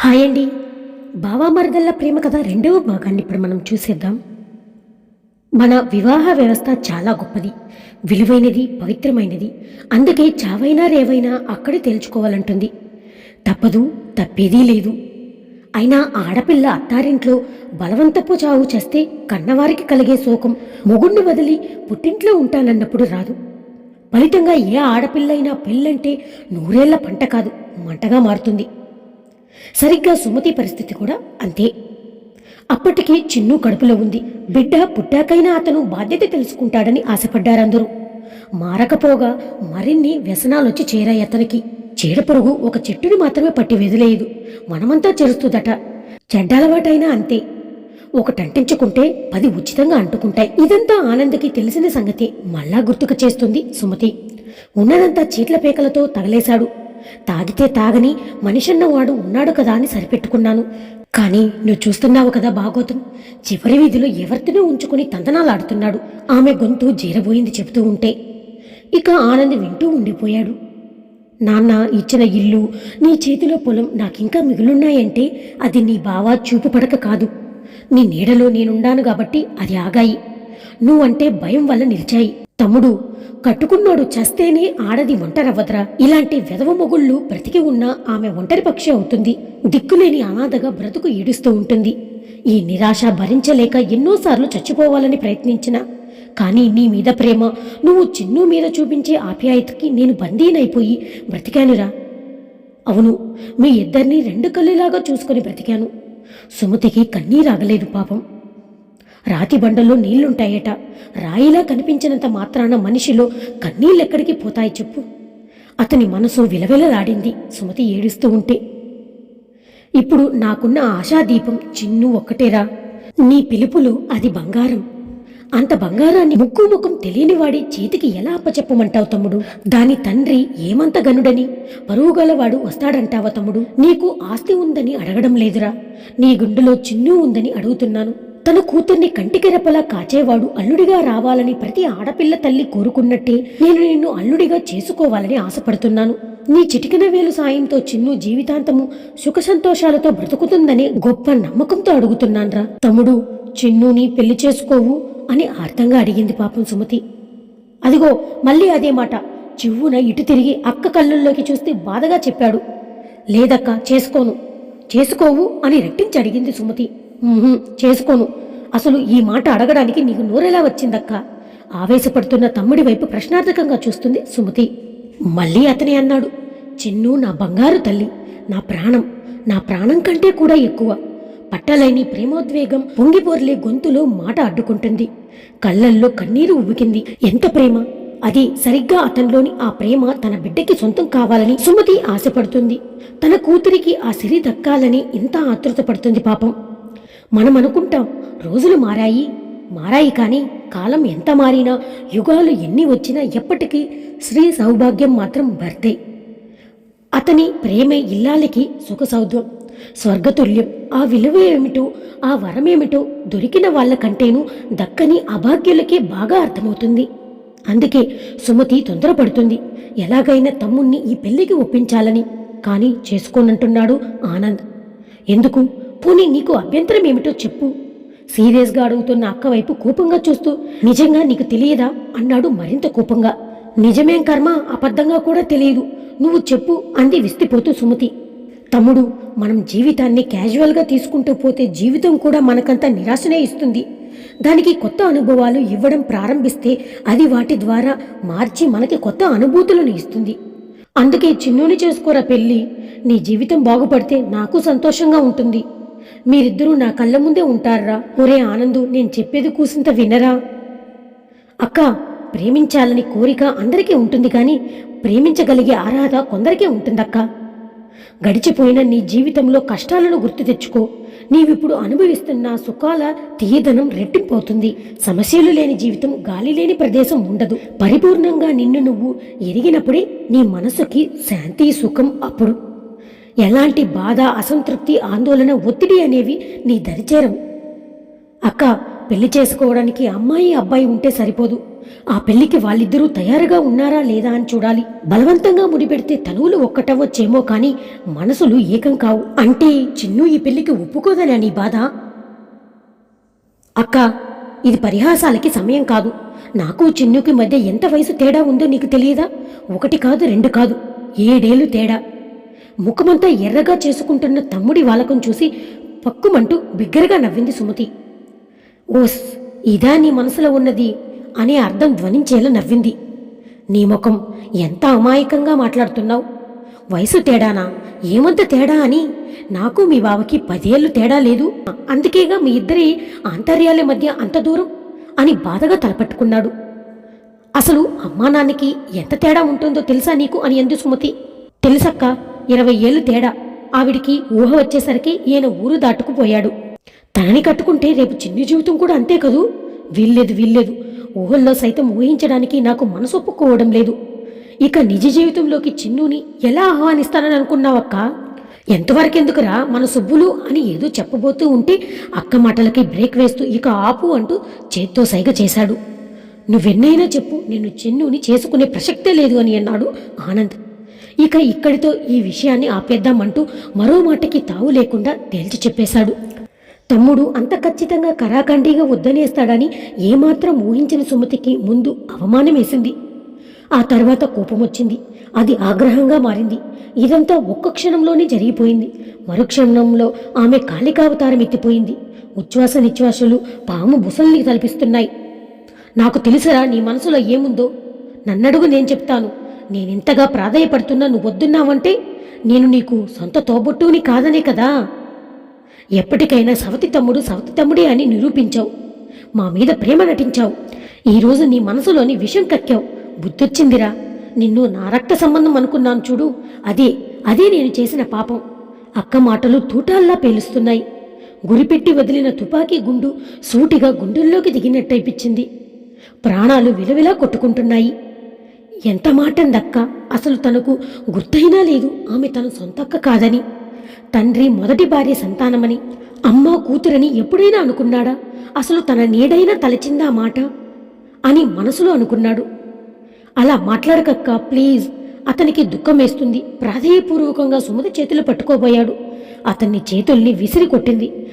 Hi అండి. బావా మరదళ్ళ ప్రేమ కథ రెండవ భాగాన్ని ఇప్పుడు మనం చూసేద్దాం. మన వివాహ వ్యవస్థ చాలా గొప్పది. విలువైనది పవిత్రమైనది. అందుకే చావైనా రేవైనా అక్కడే తేల్చుకోవాలంటుంది. తప్పదు తప్పేదీ లేదు. అయినా ఆడపిల్ల అత్తారింట్లో బలవంతపు చావు చేస్తే కన్నవారికి కలిగే శోకం మొగుణ్ణి వదిలి పుట్టింట్లో ఉంటానన్నప్పుడు రాదు. ఫలితంగా ఏ ఆడపిల్ల అయినా పెళ్ళంటే నూరేళ్ళ పంట కాదు మంటగా మారుతుంది. సరిగ్గా సుమతి పరిస్థితి కూడా అంతే. అప్పటికి చిన్ను కడుపులో ఉంది. బిడ్డ పుట్టాకైనా అతను బాధ్యత తెలుసుకుంటాడని ఆశపడ్డారందరూ. మారకపోగా మరిన్ని వ్యసనాలొచ్చి చేరాయి అతనికి. చీడపురుగు ఒక చెట్టుని మాత్రమే పట్టి వెదిలేదు మనమంతా చేరుస్తుందట. చెడ్డలవాటైనా అంతే. ఒకటంటించుకుంటే పది ఉచితంగా అంటుకుంటాయి. ఇదంతా ఆనందకి తెలిసిన సంగతి మళ్ళా గుర్తుకు చేస్తుంది సుమతి. ఉన్నదంతా చీట్ల పేకలతో తగలేశాడు. తాగితే తాగని మనిషన్నవాడు ఉన్నాడు కదా అని సరిపెట్టుకున్నాను. కానీ నువ్వు చూస్తున్నావు కదా బాగోతం. చివరి వీధిలో ఎవరితోనో ఉంచుకుని తందనాలాడుతున్నాడు. ఆమె గొంతు జీరబోయింది చెబుతూ ఉంటే. ఇక ఆనంద్ వింటూ ఉండిపోయాడు. నాన్న ఇచ్చిన ఇల్లు నీ చేతిలో పొలం నాకింకా మిగులున్నాయంటే అది నీ బావా చూపు పడక కాదు. నీ నీడలో నేనుండాను కాబట్టి అది ఆగాయి. నువ్వంటే భయం వల్ల నిలిచాయి. తమ్ముడు కట్టుకున్నోడు చస్తేనే ఆడది ఒంటరవ్వదరా. ఇలాంటి వెధవ మొగుళ్ళు బ్రతికి ఉన్నా ఆమె ఒంటరి పక్షి అవుతుంది. దిక్కులేని అనాథగా బ్రతుకు ఈడుస్తూ ఉంటుంది. ఈ నిరాశ భరించలేక ఎన్నోసార్లు చచ్చిపోవాలని ప్రయత్నించినా. కానీ నీ మీద ప్రేమ నువ్వు చిన్ను మీద చూపించే ఆప్యాయతకి నేను బందీనైపోయి బ్రతికానురా. అవును మీ ఇద్దరినీ రెండు కళ్ళులాగా చూసుకొని బ్రతికాను. సుమతికి కన్నీరాగలేదు పాపం. రాతి బండల్లో నీళ్ళుంటాయట. రాయిలా కనిపించినంత మాత్రాన మనిషిలో కన్నీళ్ళెక్కడికి పోతాయి చెప్పు. అతని మనసు విలవిలలాడింది. సుమతి ఏడుస్తూ ఉంటే ఇప్పుడు నాకున్న ఆశాదీపం చిన్ను ఒక్కటేరా. నీ పిలుపులు అది బంగారం. అంత బంగారాన్ని ముక్కు ముఖం తెలియనివాడి చేతికి ఎలా అప్పచెప్పమంటావు తమ్ముడు? దాని తండ్రి ఏమంత గనుడని పరువుగలవాడు వస్తాడంటావా తమ్ముడు? నీకు ఆస్తి ఉందని అడగడం లేదురా. నీ గుండెలో చిన్ను ఉందని అడుగుతున్నాను. తన కూతుర్ని కంటికెరపలా కాచేవాడు అల్లుడిగా రావాలని ప్రతి ఆడపిల్ల తల్లి కోరుకున్నట్టే నేను నిన్ను అల్లుడిగా చేసుకోవాలని ఆశపడుతున్నాను. నీ చిటికిన వేలు సాయంతో చిన్ను జీవితాంతము సుఖ సంతోషాలతో బ్రతుకుతుందని గొప్ప నమ్మకంతో అడుగుతున్నాన్రా. తమ్ముడు చిన్నుని పెళ్ళి చేసుకోవు అని అర్థంగా అడిగింది పాపం సుమతి. అదిగో మళ్ళీ అదే మాట. చివ్వున ఇటు తిరిగి అక్క కళ్ళల్లోకి చూస్తే బాధగా చెప్పాడు. లేదక్క చేసుకోను. చేసుకోవు అని రెట్టించి అడిగింది సుమతి. చేసుకోను. అసలు ఈ మాట అడగడానికి నీకు నోరెలా వచ్చిందక్క? ఆవేశపడుతున్న తమ్ముడి వైపు ప్రశ్నార్థకంగా చూస్తుంది సుమతి. మళ్ళీ అతనే అన్నాడు. చిన్ను నా బంగారు తల్లి నా ప్రాణం నా ప్రాణం కంటే కూడా ఎక్కువ. పట్టలేని ప్రేమోద్వేగం పొంగిపోర్లే గొంతులో మాట అడ్డుకుంటుంది. కళ్ళల్లో కన్నీరు ఉబ్బుకింది ఎంత ప్రేమ? అది సరిగ్గా అతనిలోని ఆ ప్రేమ తన బిడ్డకి సొంతం కావాలని సుమతి ఆశపడుతుంది. తన కూతురికి ఆ సిరి దక్కాలని ఇంత ఆతృత పడుతుంది పాపం. మనం అనుకుంటాం రోజులు మారాయి. మారాయి కానీ కాలం ఎంత మారినా యుగాలు ఎన్ని వచ్చినా ఎప్పటికీ శ్రీ సౌభాగ్యం మాత్రం భర్తే. అతని ప్రేమే ఇల్లాలకి సుఖసౌధ్యం స్వర్గతుల్యం. ఆ విలువ ఏమిటో ఆ వరమేమిటో దొరికిన వాళ్ళకంటేనూ దక్కని అభాగ్యులకే బాగా అర్థమవుతుంది. అందుకే సుమతి తొందరపడుతుంది. ఎలాగైనా తమ్ముణ్ణి ఈ పెళ్ళికి ఒప్పించాలని. కానీ చేసుకోనంటున్నాడు ఆనంద్. ఎందుకు? పోనీ నీకు అభ్యంతరం ఏమిటో చెప్పు. సీరియస్గా అడుగుతున్న అక్క వైపు కోపంగా చూస్తూ నిజంగా నీకు తెలియదా? అన్నాడు మరింత కోపంగా. నిజమేం కర్మ? అబద్ధంగా కూడా తెలియదు. నువ్వు చెప్పు అంది విస్తిపోతూ సుమతి. తమ్ముడు మనం జీవితాన్ని క్యాజువల్గా తీసుకుంటూ పోతే జీవితం కూడా మనకంత నిరాశనే ఇస్తుంది. దానికి కొత్త అనుభవాలు ఇవ్వడం ప్రారంభిస్తే అది వాటి ద్వారా మార్చి మనకి కొత్త అనుభూతులను ఇస్తుంది. అందుకే చిన్నుని చేసుకోరా పెళ్ళి? నీ జీవితం బాగుపడితే నాకు సంతోషంగా ఉంటుంది. మీరిద్దరూ నా కళ్ళ ముందే ఉంటారా? ఒరే ఆనందు నేను చెప్పేది కూసింత వినరా? అక్క ప్రేమించాలని కోరిక అందరికీ ఉంటుంది కానీ ప్రేమించగలిగే అర్హత కొందరికే ఉంటుందక్క. గడిచిపోయిన నీ జీవితంలో కష్టాలను గుర్తు తెచ్చుకో. నీవిప్పుడు అనుభవిస్తున్న సుఖాల తీయదనం రెట్టిపోతుంది సమస్యలు లేని జీవితం గాలి లేని ప్రదేశం ఉండదు. పరిపూర్ణంగా నిన్ను నువ్వు ఎరిగినప్పుడే నీ మనసుకి శాంతి సుఖం అప్పుడు. ఎలాంటి బాధ అసంతృప్తి ఆందోళన ఒత్తిడి అనేవి నీ దరిచేరవు అక్క పెళ్ళి చేసుకోవడానికి అమ్మాయి అబ్బాయి ఉంటే సరిపోదు. ఆ పెళ్ళికి వాళ్ళిద్దరూ తయారుగా ఉన్నారా లేదా అని చూడాలి. బలవంతంగా ముడిపెడితే తనువులు ఒక్కటవచ్చేమో కానీ మనసులు ఏకం కావు. అంటే చిన్ను ఈ పెళ్ళికి ఒప్పుకోదని నీ బాధ? అక్క ఇది పరిహాసాలకి సమయం కాదు. నాకు చిన్నుకి మధ్య ఎంత వయసు తేడా ఉందో నీకు తెలియదా? ఒకటి కాదు రెండు కాదు. ఏడేళ్ళు తేడా. ముఖమంతా ఎర్రగా చేసుకుంటున్న తమ్ముడి వాలకం చూసి పక్కుమంటూ బిగ్గరగా నవ్వింది సుమతి. ఓస్ ఇదా నీ మనసులో ఉన్నది అనే అర్థం ధ్వనించేలా నవ్వింది. నీ ముఖం ఎంత అమాయకంగా మాట్లాడుతున్నావు? వయసు తేడానా? ఏమంత తేడా అని? నాకు మీ బావకి పదేళ్ళు తేడా లేదు. అందుకేగా మీ ఇద్దరి ఆంతర్యాల మధ్య అంత దూరం? అని బాధగా తలపట్టుకున్నాడు. అసలు అమ్మా నాన్నకి ఎంత తేడా ఉంటుందో తెలుసా నీకు? అని అంది సుమతి. తెలుసక్క? ఇరవై ఏళ్ళు తేడా. ఆవిడికి ఊహ వచ్చేసరికి ఈయన ఊరు దాటుకుపోయాడు తనని కట్టుకుంటే రేపు చిన్ని జీవితం కూడా అంతే కదూ? వీల్లేదు వీల్లేదు. ఊహల్లో సైతం ఊహించడానికి నాకు మనసు ఒప్పుకోవడం లేదు. ఇక నిజ జీవితంలోకి చిన్నుని ఎలా ఆహ్వానిస్తానని అనుకున్నావక్క? ఎంతవరకెందుకురా మన సుబ్బులు అని ఏదో చెప్పబోతూ ఉంటే అక్క మాటలకి బ్రేక్ వేస్తూ ఇక ఆపు అంటూ చేత్తో సైగ చేశాడు. నువ్వెన్నైనా చెప్పు నేను చిన్నుని చేసుకునే ప్రసక్తే లేదు అని అన్నాడు ఆనంద్. ఇక ఇక్కడితో ఈ విషయాన్ని ఆపేద్దామంటూ మరో మాటకి తావు లేకుండా తేల్చి చెప్పేశాడు. తమ్ముడు అంత ఖచ్చితంగా కరాఖండిగా వద్దనేస్తాడని ఏమాత్రం ఊహించిన సుమతికి ముందు అవమానం వేసింది ఆ తర్వాత కోపం వచ్చింది అది ఆగ్రహంగా మారింది. ఇదంతా ఒక్క క్షణంలోనే జరిగిపోయింది. మరుక్షణంలో ఆమె కాళికావతారం ఎత్తిపోయింది. ఉచ్ఛ్వాస నిశ్వాసలు పాము బుసల్ని తలపిస్తున్నాయి. నాకు తెలుసరా నీ మనసులో ఏముందో? నన్నడుగు నేను చెప్తాను. నేనింతగా ప్రాధాయపడుతున్నా నువ్వు వద్దున్నావంటే నేను నీకు సొంత తోబొట్టుని కాదనే కదా. ఎప్పటికైనా సవతి తమ్ముడు సవతి తమ్ముడే అని నిరూపించావు. మా మీద ప్రేమ నటించావు. ఈరోజు నీ మనసులోని విషం కక్కావు. బుద్ధొచ్చిందిరా. నిన్ను నా రక్త సంబంధం అనుకున్నాను చూడు. అదే అదే నేను చేసిన పాపం. అక్క మాటలు తూటాల్లా పేలుస్తున్నాయి. గురిపెట్టి వదిలిన తుపాకీ గుండు సూటిగా గుండెల్లోకి దిగినట్టయిపించింది ప్రాణాలు విలవిలా కొట్టుకుంటున్నాయి. ఎంత మాటందక్క? అసలు తనకు గుర్తైనా లేదు. ఆమె తన సొంతక్క కాదని. తండ్రి మొదటి భార్య సంతానమని అమ్మ కూతురని ఎప్పుడైనా అనుకున్నాడా? అసలు తన నీడైనా తలచిందా మాట? అని మనసులో అనుకున్నాడు. అలా మాట్లాడకక్క ప్లీజ్. అతనికి దుఃఖం వేస్తుంది. ప్రాధేయపూర్వకంగా సుమతి చేతులు పట్టుకోబోయాడు. అతన్ని చేతుల్ని విసిరి కొట్టింది.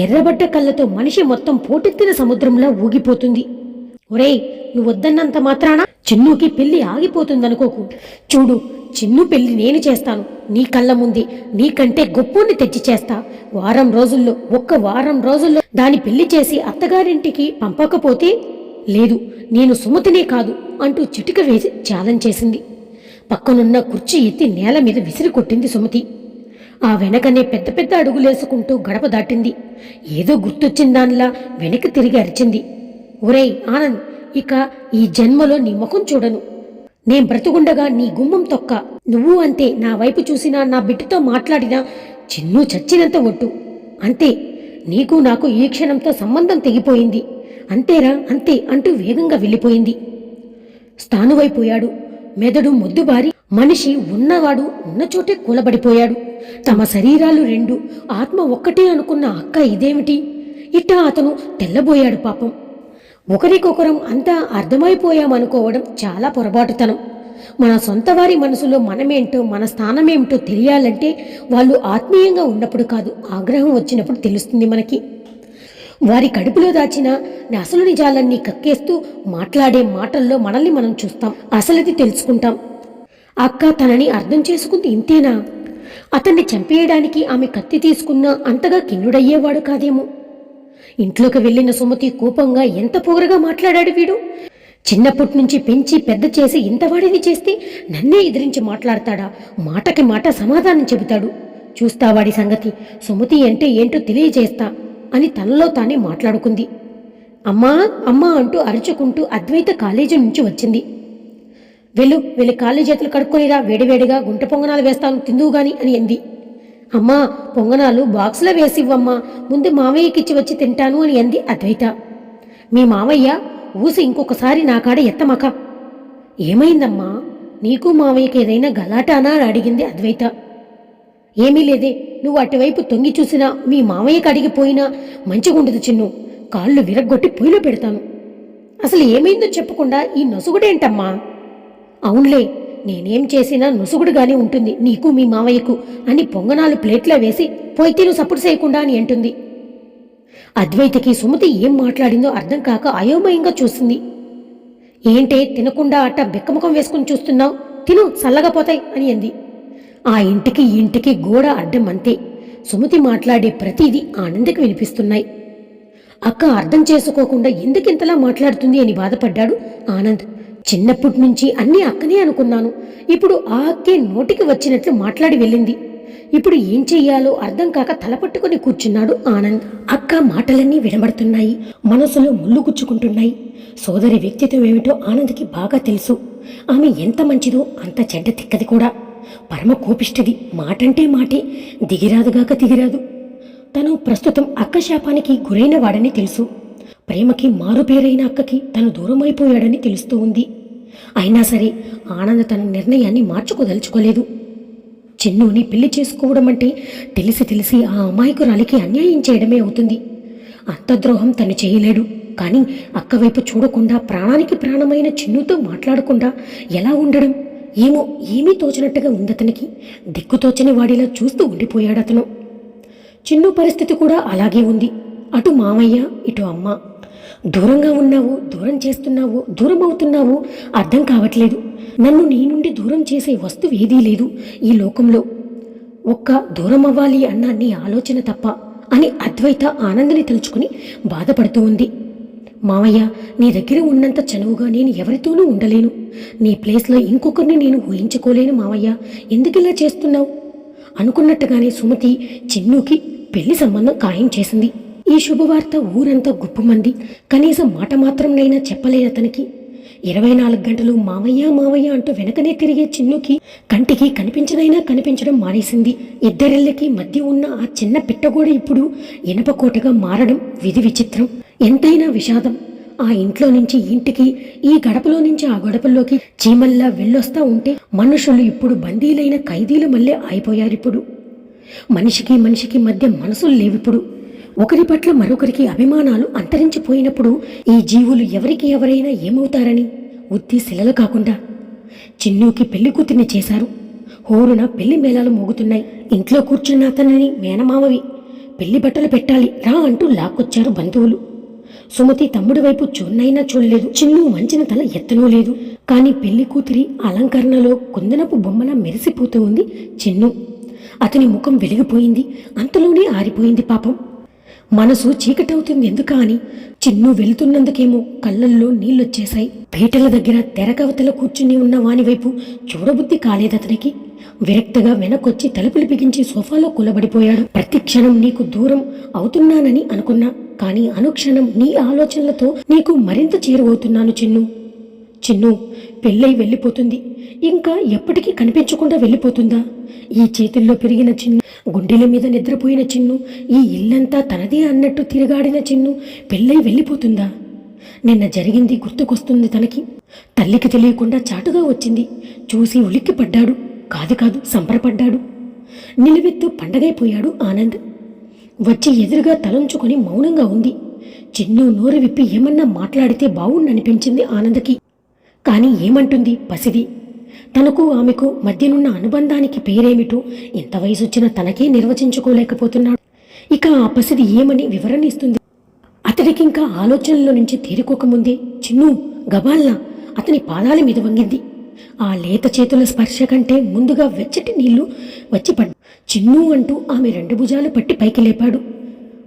ఎర్రబడ్డ కళ్ళతో మనిషి మొత్తం పోటెత్తిన సముద్రంలా ఊగిపోతుంది. ఒరేయ్ నువ్వు వద్దన్నంత మాత్రాన చిన్నుకి పెళ్ళి ఆగిపోతుందనుకోకు. చూడు చిన్ను పెళ్ళి నేను చేస్తాను. నీ కళ్ళ ముందే నీకంటే గొప్పని తెచ్చి చేస్తా. వారం రోజుల్లో ఒక్క వారం రోజుల్లో దాని పెళ్ళి చేసి అత్తగారింటికి పంపకపోతే లేదు నేను సుమతినే కాదు అంటూ చిటిక వేసి ఛాలెంజ్ చేసింది. పక్కనున్న కుర్చీ ఎత్తి నేల మీద విసిరి కొట్టింది సుమతి. ఆ వెనకనే పెద్ద పెద్ద అడుగులేసుకుంటూ గడప దాటింది. ఏదో గుర్తొచ్చిన దానిలా వెనక్కి తిరిగి అరిచింది. ఒరేయ్ ఆనంద్ ఇక ఈ జన్మలో నీ ముఖం చూడను. నేను బ్రతుకుండగా నీ గుమ్మం తొక్క. నువ్వు అంతే నా వైపు చూసినా నా బిడ్డతో మాట్లాడినా చిన్ను చచ్చినంత ఒట్టు. అంతే నీకు నాకు ఈ క్షణంతో సంబంధం తెగిపోయింది. అంతేరా అంతే అంటూ వేగంగా వెళ్ళిపోయింది. స్థానువైపోయాడు. మెదడు మొద్దుబారి. మనిషి ఉన్నవాడు ఉన్న చోటే కూలబడిపోయాడు. తమ శరీరాలు రెండు. ఆత్మ ఒక్కటే అనుకున్న అక్క ఇదేమిటి? ఇట్టా అతను తెల్లబోయాడు పాపం. ఒకరికొకరం అంతా అర్థమైపోయామనుకోవడం చాలా పొరపాటుతనం. మన సొంత వారి మనసులో మనమేంటో మన స్థానమేమిటో తెలియాలంటే వాళ్ళు ఆత్మీయంగా ఉన్నప్పుడు కాదు ఆగ్రహం వచ్చినప్పుడు తెలుస్తుంది మనకి. వారి కడుపులో దాచిన అసలు నిజాలన్నీ కక్కేస్తూ మాట్లాడే మాటల్లో మనల్ని మనం చూస్తాం అసలది తెలుసుకుంటాం. అక్క తనని అర్థం చేసుకుంది ఇంతేనా? అతన్ని చంపేయడానికి ఆమె కత్తి తీసుకున్నా అంతగా కిన్నుడయ్యేవాడు కాదేమో? ఇంట్లోకి వెళ్ళిన సుమతి కోపంగా ఎంత పొగరగా మాట్లాడాడు వీడు? చిన్నప్పటి నుంచి పెంచి పెద్ద చేసి ఇంతవాడిని చేస్తే నన్నే ఎదిరించి మాట్లాడతాడా? మాటకి మాట సమాధానం చెబుతాడు. చూస్తా వాడి సంగతి. సుమతి అంటే ఏంటో తెలియజేస్తా అని తనలో తానే మాట్లాడుకుంది. అమ్మా అమ్మా అంటూ అరుచుకుంటూ అద్వైత కాలేజీ నుంచి వచ్చింది. వెళ్ళు వెళ్ళి కాళ్ళు చేతులు కడుక్కొనిరా వేడివేడిగా గుంట పొంగనాలు వేస్తాను తిందువు గాని అని అంది. అమ్మా పొంగనాలు బాక్సులో వేసివ్వమ్మా. ముందు మామయ్యకిచ్చి వచ్చి తింటాను అని అంది అద్వైత. మీ మామయ్య ఊసి ఇంకొకసారి నా కాడ ఎత్తమక. ఏమైందమ్మా? నీకు మామయ్యకి ఏదైనా గలాటానా అని అడిగింది అద్వైత. ఏమీ లేదే నువ్వు అటువైపు తొంగి చూసినా మీ మామయ్యకి అడిగిపోయినా మంచిగుండదు చిన్ను. కాళ్ళు విరగ్గొట్టి పొయ్యిలో పెడతాను. అసలు ఏమైందో చెప్పకుండా ఈ నొసుగుడేంటమ్మా? అవునులే నేనేం చేసినా నొసుగుడుగానే ఉంటుంది. నీకు మీ మావయ్యకు అని పొంగనాలు ప్లేట్లో వేసి పోయి తిను సపోర్ట్ చేయకుండా అని అంటుంది. అద్వైతకి సుమతి ఏం మాట్లాడిందో అర్థం కాక అయోమయంగా చూసింది. ఏంటే తినకుండా అట్ట బిక్కముఖం వేసుకుని చూస్తున్నావు? తిను చల్లగా పోతాయి అని అంది. ఆ ఇంటికి ఇంటికి గోడ అడ్డం అంతే. సుమతి మాట్లాడే ప్రతిదీ ఆనందకి వినిపిస్తున్నాయి. అక్క అర్థం చేసుకోకుండా ఎందుకింతలా మాట్లాడుతుంది అని బాధపడ్డాడు ఆనంద్. చిన్నప్పటి నుంచి అన్నీ అక్కనే అనుకున్నాను. ఇప్పుడు ఆ అక్కే నోటికి వచ్చినట్లు మాట్లాడి వెళ్ళింది. ఇప్పుడు ఏం చెయ్యాలో అర్థం కాక తలపట్టుకుని కూర్చున్నాడు ఆనంద్. అక్క మాటలన్నీ వినబడుతున్నాయి. మనసులో ముళ్ళు గుచ్చుకుంటున్నాయి. సోదరి వ్యక్తిత్వం ఏమిటో ఆనంద్కి బాగా తెలుసు. ఆమె ఎంత మంచిదో అంత చెడ్డ తిక్కది కూడా. పరమ కోపిష్టది. మాటంటే మాటే. దిగిరాదుగాక దిగిరాదు. తను ప్రస్తుతం అక్క శాపానికి గురైన వాడని తెలుసు. ప్రేమకి మారుపేరైన అక్కకి తను దూరమైపోయాడని తెలుస్తూ ఉంది. అయినా సరే ఆనంద్ తన నిర్ణయాన్ని మార్చుకోదలుచుకోలేదు. చిన్నుని పెళ్ళి చేసుకోవడం అంటే తెలిసి తెలిసి ఆ అమాయకురాలికి అన్యాయం చేయడమే అవుతుంది. అంత ద్రోహం తను చేయలేడు. కానీ అక్క వైపు చూడకుండా ప్రాణానికి ప్రాణమైన చిన్నుతో మాట్లాడకుండా ఎలా ఉండడం? ఏమో ఏమీ తోచినట్టుగా ఉంది అతనికి. దిక్కుతోచని వాడిలా చూస్తూ ఉండిపోయాడు అతను. చిన్ను పరిస్థితి కూడా అలాగే ఉంది. అటు మామయ్య ఇటు అమ్మ. దూరంగా ఉన్నావు దూరం చేస్తున్నావు దూరం అవుతున్నావు అర్థం కావట్లేదు. నన్ను నీ నుండి దూరం చేసే వస్తువు ఏదీ లేదు ఈ లోకంలో. ఒక్క దూరం అవ్వాలి అన్న నీ ఆలోచన తప్ప అని అద్వైత ఆనందని తలుచుకుని బాధపడుతూ ఉంది. మామయ్య నీ దగ్గర ఉన్నంత చనువుగా నేను ఎవరితోనూ ఉండలేను. నీ ప్లేస్లో ఇంకొకరిని నేను ఊహించుకోలేను మామయ్య ఎందుకిలా చేస్తున్నావు? అనుకున్నట్టుగానే సుమతి చిన్నుకి పెళ్ళి సంబంధం ఖాయం చేసింది. ఈ శుభవార్త ఊరంతా గుప్పమంది. కనీసం మాట మాత్రంనైనా చెప్పలేదు అతనికి. ఇరవై నాలుగు గంటలు మామయ్య మామయ్య అంటూ వెనకనే తిరిగే చిన్నుకి కంటికి కనిపించనైనా కనిపించడం మానేసింది. ఇద్దరిళ్ళకి మధ్య ఉన్న ఆ చిన్న పిట్టగోడ ఇప్పుడు ఇనపకోటగా మారడం విధి విచిత్రం. ఎంతైనా విషాదం. ఆ ఇంట్లో నుంచి ఇంటికి ఈ గడపలో నుంచి ఆ గడపల్లోకి చీమల్లా వెళ్ళొస్తా ఉంటే మనుషులు ఇప్పుడు బందీలైన ఖైదీలు మళ్ళీ అయిపోయారిప్పుడు మనిషికి మనిషికి మధ్య మనసులు లేవిప్పుడు. ఒకరి పట్ల మరొకరికి అభిమానాలు అంతరించిపోయినప్పుడు ఈ జీవులు ఎవరికి ఎవరైనా ఏమవుతారని ఉత్తి శిలలు కాకుండా చిన్నుకి పెళ్ళి కూతుర్ని చేశారు. హోరున పెళ్ళి మేళాలు మోగుతున్నాయి. ఇంట్లో కూర్చున్న అతనిని మేనమామవి పెళ్ళి బట్టలు పెట్టాలి రా అంటూ లాక్కొచ్చారు బంధువులు. సుమతి తమ్ముడి వైపు చూన్నైనా చూడలేదు. చిన్ను వంచిన తల ఎత్తనూ లేదు. కాని పెళ్ళి కూతురి అలంకరణలో కుందనపు బొమ్మలా మెరిసిపోతూ ఉంది చిన్ను. అతని ముఖం వెలిగిపోయింది. అంతలోనే ఆరిపోయింది పాపం. మనసు చీకటవుతుంది ఎందుకా అని చిన్ను వెళుతున్నందుకేమో కళ్ళల్లో నీళ్ళొచ్చేశాయి. పీటల దగ్గర తెరకవతల కూర్చుని ఉన్న వాని వైపు చూడబుద్ధి కాలేదతనికి. విరక్తగా వెనకొచ్చి తలుపులు బిగించి సోఫాలో కూలబడిపోయాడు. ప్రతి క్షణం నీకు దూరం అవుతున్నానని అనుకున్నా కానీ అనుక్షణం నీ ఆలోచనలతో నీకు మరింత చేరువవుతున్నాను చిన్ను. చిన్ను పెళ్ళై వెళ్ళిపోతుంది. ఇంకా ఎప్పటికీ కనిపించకుండా వెళ్ళిపోతుందా? ఈ చేతుల్లో పెరిగిన చిన్ను గుండెల మీద నిద్రపోయిన చిన్ను ఈ ఇల్లంతా తనదే అన్నట్టు తిరగాడిన చిన్ను పెళ్ళై వెళ్ళిపోతుందా? నిన్న జరిగింది గుర్తుకొస్తుంది తనకి. తల్లికి తెలియకుండా చాటుగా వచ్చింది. చూసి ఉలిక్కి పడ్డాడు కాదు కాదు సంబరపడ్డాడు. నిలువెత్తు పండగైపోయాడు ఆనంద్. వచ్చి ఎదురుగా తలంచుకొని మౌనంగా ఉంది. చిన్ను నోరు విప్పి ఏమన్నా మాట్లాడితే బావుండనిపించింది ఆనందకి. కానీ ఏమంటుంది పసిది? తనకు ఆమెకు మధ్యనున్న అనుబంధానికి పేరేమిటో ఎంత వయసొచ్చిన తనకే నిర్వచించుకోలేకపోతున్నాడు. ఇక ఆ పసిది ఏమని వివరణ ఇస్తుంది అతడికింకా ఆలోచనలో నుంచి తేరుకోకముందే చిన్ను గబాల్లా అతని పాదాల మీద వంగింది. ఆ లేత చేతుల స్పర్శ కంటే ముందుగా వెచ్చటి నీళ్ళు వచ్చి పడ్ చిన్ను అంటూ ఆమె రెండు భుజాలు పట్టి పైకి లేపాడు.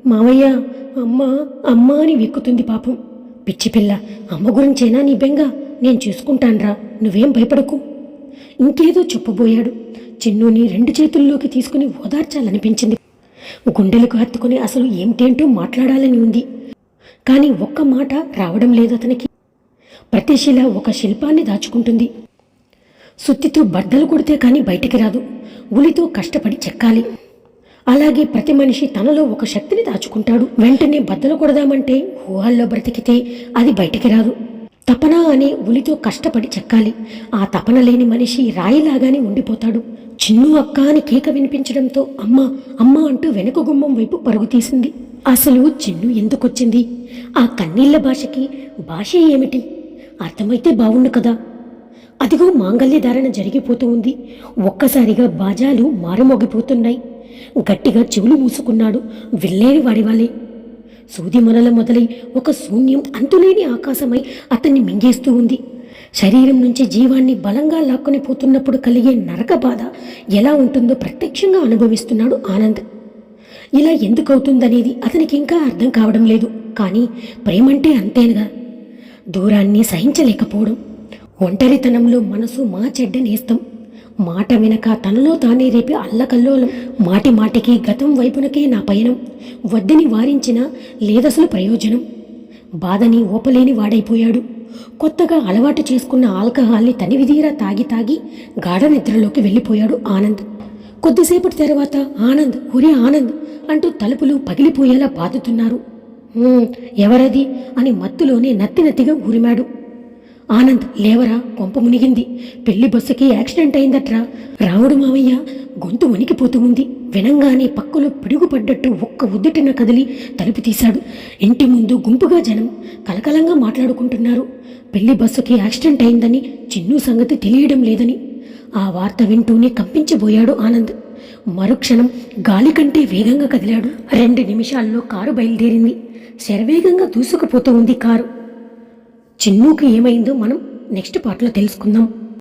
మావయ్య అమ్మ అమ్మ అని వెక్కుతుంది పాపం. పిచ్చిపిల్ల అమ్మ గురించేనా నీ బెంగ? నేను చూసుకుంటాన్రా. నువ్వేం భయపడకు. ఇంకేదో చెప్పబోయాడు. చిన్నుని రెండు చేతుల్లోకి తీసుకుని ఓదార్చాలనిపించింది. గుండెలకు హత్తుకుని అసలు ఏమిటేంటో మాట్లాడాలని ఉంది. కానీ ఒక్క మాట రావడం లేదు అతనికి. ప్రతిశీల ఒక శిల్పాన్ని దాచుకుంటుంది. సుత్తితో బద్దలు కొడితే కానీ బయటికి రాదు. ఉలితో కష్టపడి చెక్కాలి. అలాగే ప్రతి మనిషి తనలో ఒక శక్తిని దాచుకుంటాడు. వెంటనే బద్దలు కొడదామంటే ఊహల్లో బ్రతికితే అది బయటికి రాదు. తపన అనే ఉలితో కష్టపడి చెక్కాలి. ఆ తపన లేని మనిషి రాయిలాగానే ఉండిపోతాడు. చిన్ను అక్క అని కేక వినిపించడంతో అమ్మ అమ్మ అంటూ వెనుక గుమ్మం వైపు పరుగు తీసింది. అసలు చిన్ను ఎందుకొచ్చింది? ఆ కన్నీళ్ళ భాషకి భాష ఏమిటి? అర్థమైతే బావుండు కదా. అదిగో మాంగల్య ధారణ జరిగిపోతూ ఉంది. ఒక్కసారిగా బాజాలు మారుమోగిపోతున్నాయి. గట్టిగా చెవులు మూసుకున్నాడు. విల్లేని వాడివాలే సూది మొదలై ఒక శూన్యం అంతులేని ఆకాశమై అతన్ని మింగేస్తూ ఉంది. శరీరం నుంచి జీవాన్ని బలంగా లాక్కొని పోతున్నప్పుడు కలిగే నరక బాధ ఎలా ఉంటుందో ప్రత్యక్షంగా అనుభవిస్తున్నాడు ఆనంద్. ఇలా ఎందుకు అవుతుందనేది అతనికి ఇంకా అర్థం కావడం లేదు. కానీ ప్రేమంటే అంతేనుగా. దూరాన్ని సహించలేకపోవడం ఒంటరితనంలో మనసు మా చెడ్డ నేస్తం మాట వినక తనలో తానే రేపి అల్లకల్లోలం. మాటి మాటికి గతం వైపునకే నా పయనం. వద్దని వారించినా లేదసలు ప్రయోజనం. బాధని ఓపలేని వాడైపోయాడు. కొత్తగా అలవాటు చేసుకున్న ఆల్కహాల్ని తనివిదీరా తాగి తాగి గాఢ నిద్రలోకి వెళ్ళిపోయాడు ఆనంద్. కొద్దిసేపటి తర్వాత ఆనంద్ ఒరే ఆనంద్ అంటూ తలుపులు పగిలిపోయేలా బాదుతున్నారు. ఎవరది? అని మత్తులోనే నత్తి నత్తిగా ఊరిమాడు. ఆనంద్ లేవరా? కొంప మునిగింది. పెళ్ళి బస్సుకి యాక్సిడెంట్ అయిందట్రా? రాముడు మావయ్య గొంతు వణికిపోతూ ఉంది. వినంగానే పక్కలో పిడుగుపడ్డట్టు ఒక్క ఉద్దుటిన కదిలి తలుపు తీశాడు. ఇంటి ముందు గుంపుగా జనం కలకలంగా మాట్లాడుకుంటున్నారు. పెళ్ళి బస్సుకి యాక్సిడెంట్ అయిందని చిన్ను సంగతి తెలియడం లేదని. ఆ వార్త వింటూనే కంపించబోయాడు ఆనంద్. మరుక్షణం గాలి కంటే వేగంగా కదిలాడు. రెండు నిమిషాల్లో కారు బయలుదేరింది. శరవేగంగా దూసుకుపోతూ ఉంది కారు. చిన్నుకి ఏమైందో మనం నెక్స్ట్ పార్ట్లో తెలుసుకుందాం.